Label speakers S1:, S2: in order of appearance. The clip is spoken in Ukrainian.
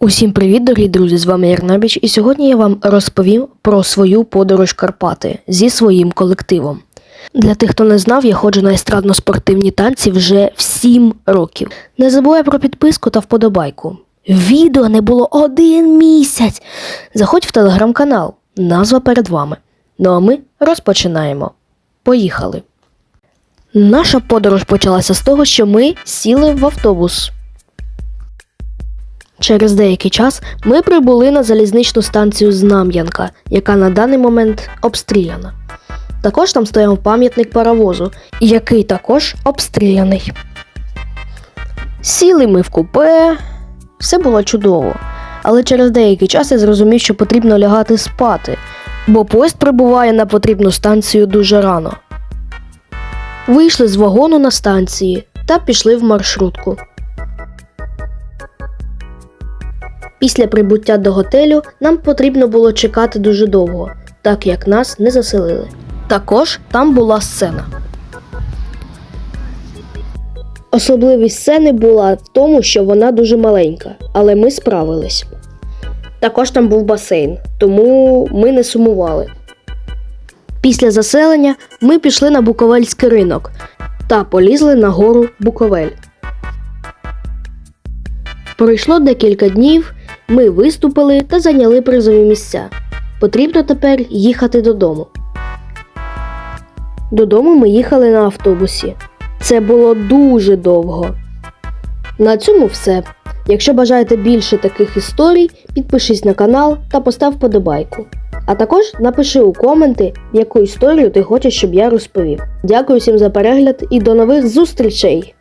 S1: Усім привіт, дорогі друзі! З вами Ярнабіч, і сьогодні я вам розповім про свою подорож Карпати зі своїм колективом. Для тих, хто не знав, я ходжу на естрадно-спортивні танці вже в 7 років. Не забувай про підписку та вподобайку. Відео не було один місяць. Заходь в телеграм-канал, назва перед вами. Ну а ми розпочинаємо. Поїхали. Наша подорож почалася з того, що ми сіли в автобус. Через деякий час ми прибули на залізничну станцію Знам'янка, яка на даний момент обстріляна. Також там стояв пам'ятник паровозу, який також обстріляний. Сіли ми в купе, все було чудово. Але через деякий час я зрозумів, що потрібно лягати спати, бо поїзд прибуває на потрібну станцію дуже рано. Вийшли з вагону на станції та пішли в маршрутку. Після прибуття до готелю нам потрібно було чекати дуже довго, так як нас не заселили. Також там була сцена. Особливість сцени була в тому, що вона дуже маленька, але ми справились. Також там був басейн, тому ми не сумували. Після заселення ми пішли на Буковельський ринок та полізли на гору Буковель. Пройшло декілька днів, ми виступили та зайняли призові місця. Потрібно тепер їхати додому. Додому ми їхали на автобусі. Це було дуже довго. На цьому все. Якщо бажаєте більше таких історій, підпишись на канал та постав подобайку. А також напиши у коменти, яку історію ти хочеш, щоб я розповів. Дякую всім за перегляд і до нових зустрічей!